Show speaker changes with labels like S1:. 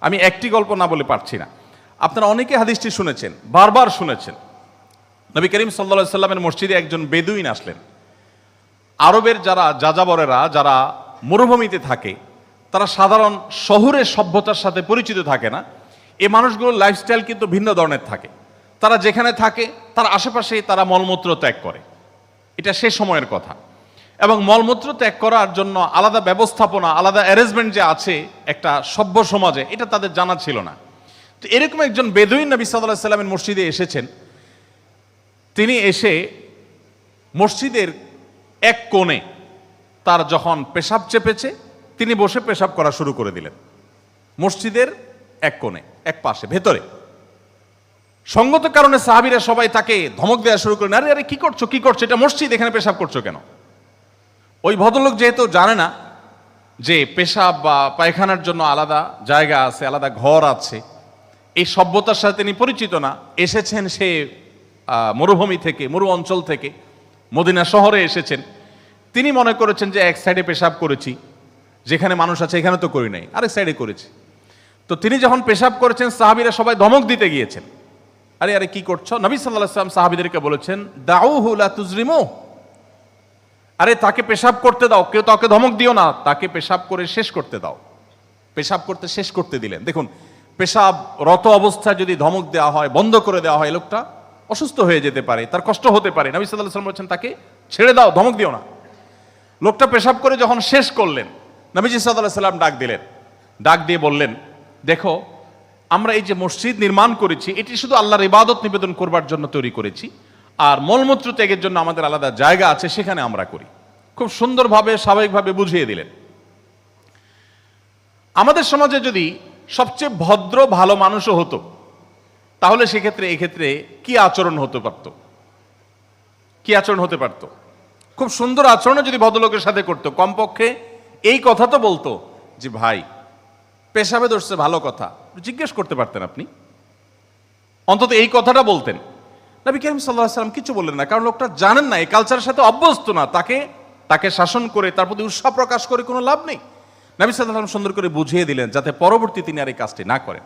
S1: আমি একটি গল্প না বলে পারছি না। আপনারা অনেকে হাদিসটি শুনেছেন, বারবার শুনেছেন। নবী করিম সাল্লা সাল্লামের মসজিদে একজন বেদুইন আসলেন। আরবের যারা যাযাবরেরা, যারা মরুভূমিতে থাকে, তারা সাধারণ শহুরের সভ্যতার সাথে পরিচিত থাকে না। এই মানুষগুলোর লাইফস্টাইল কিন্তু ভিন্ন ধরনের থাকে। তারা যেখানে থাকে, তার আশেপাশেই তারা মলমূত্র ত্যাগ করে। এটা সে সময়ের কথা। এবং মলমূত্র ত্যাগ করার জন্য আলাদা ব্যবস্থাপনা, আলাদা অ্যারেঞ্জমেন্ট যে আছে একটা সভ্য সমাজে, এটা তাদের জানা ছিল না। তো এরকম একজন বেদুইন নবী সাল্লাহ সাল্লামের মসজিদে এসেছেন। তিনি এসে মসজিদের এক কোণে তার যখন পেশাব চেপেছে, তিনি বসে পেশাব করা শুরু করে দিলেন। মসজিদের এক কোণে, এক পাশে, ভেতরে। সঙ্গত কারণে সাহাবিরা সবাই তাকে ধমক দেওয়া শুরু করেন আরে আরে, কি করছ? কি করছ? এটা মসজিদ, এখানে পেশাব করছ কেন? ওই ভদ্রলোক যেহেতু জানে না যে পেশাব বা পায়খানার জন্য আলাদা জায়গা আছে, আলাদা ঘর আছে, এই সভ্যতার সাথে তিনি পরিচিত না। এসেছেন সে মরুভূমি থেকে, মরু অঞ্চল থেকে, মদিনা শহরে এসেছেন। তিনি মনে করেছেন যে এক সাইডে পেশাব করেছি, যেখানে মানুষ আছে এখানে তো করি নাই, আরেক সাইডে করেছি। তো তিনি যখন পেশাব করেছেন, সাহাবিরা সবাই ধমক দিতে গিয়েছেন। আরে আরে, কি করছ? নবী সাল্লাহ সাহাবিদেরকে বলেছেন দাউ হুলা তুজরিমো আরে, তাকে পেশাব করতে দাও। কেউ তাকে ধমক দিও না। তাকে পেশাব করে শেষ করতে দাও। পেশাব করতে শেষ করতে দিলেন। দেখুন, পেশাব রত অবস্থায় যদি ধমক দেওয়া হয়, বন্ধ করে দেওয়া হয়, লোকটা অসুস্থ হয়ে যেতে পারে, তার কষ্ট হতে পারে। নবী সাল্লাহ সাল্লাম বলছেন, তাকে ছেড়ে দাও, ধমক দিও না। লোকটা পেশাব করে যখন শেষ করলেন, নবীজি সাল্লাহ সাল্লাম ডাক দিলেন। ডাক দিয়ে বললেন, দেখো, আমরা এই যে মসজিদ নির্মাণ করেছি, এটি শুধু আল্লাহর ইবাদত নিবেদন করবার জন্য তৈরি করেছি। আর মলমূত্র ত্যাগের জন্য আমাদের আলাদা জায়গা আছে, সেখানে আমরা করি। খুব সুন্দরভাবে, স্বাভাবিকভাবে বুঝিয়ে দিলেন। আমাদের সমাজে যদি সবচেয়ে ভদ্র, ভালো মানুষও হতো, তাহলে সেক্ষেত্রে, এক্ষেত্রে কি আচরণ হতে পারত? কি আচরণ হতে পারত? খুব সুন্দর আচরণও যদি ভদ্রলোকের সাথে করতো, কমপক্ষে এই কথা তো বলতো যে, ভাই, পেশাবে ধরছে ভালো কথা। জিজ্ঞেস করতে পারতেন আপনি? অন্তত এই কথাটা বলতেন। নবী করিম সাল্লাহ সাল্লাম কিছু বললেন না, কারণ লোকটা জানেন না, এই কালচারের সাথে অভ্যস্ত না, তাকে তাকে শাসন করে, তার প্রতি উৎসাহ প্রকাশ করে কোনো লাভ নেই। নবী সাল্লাহ সুন্দর করে বুঝিয়ে দিলেন, যাতে পরবর্তী তিনি আর এই কাজটি না করেন।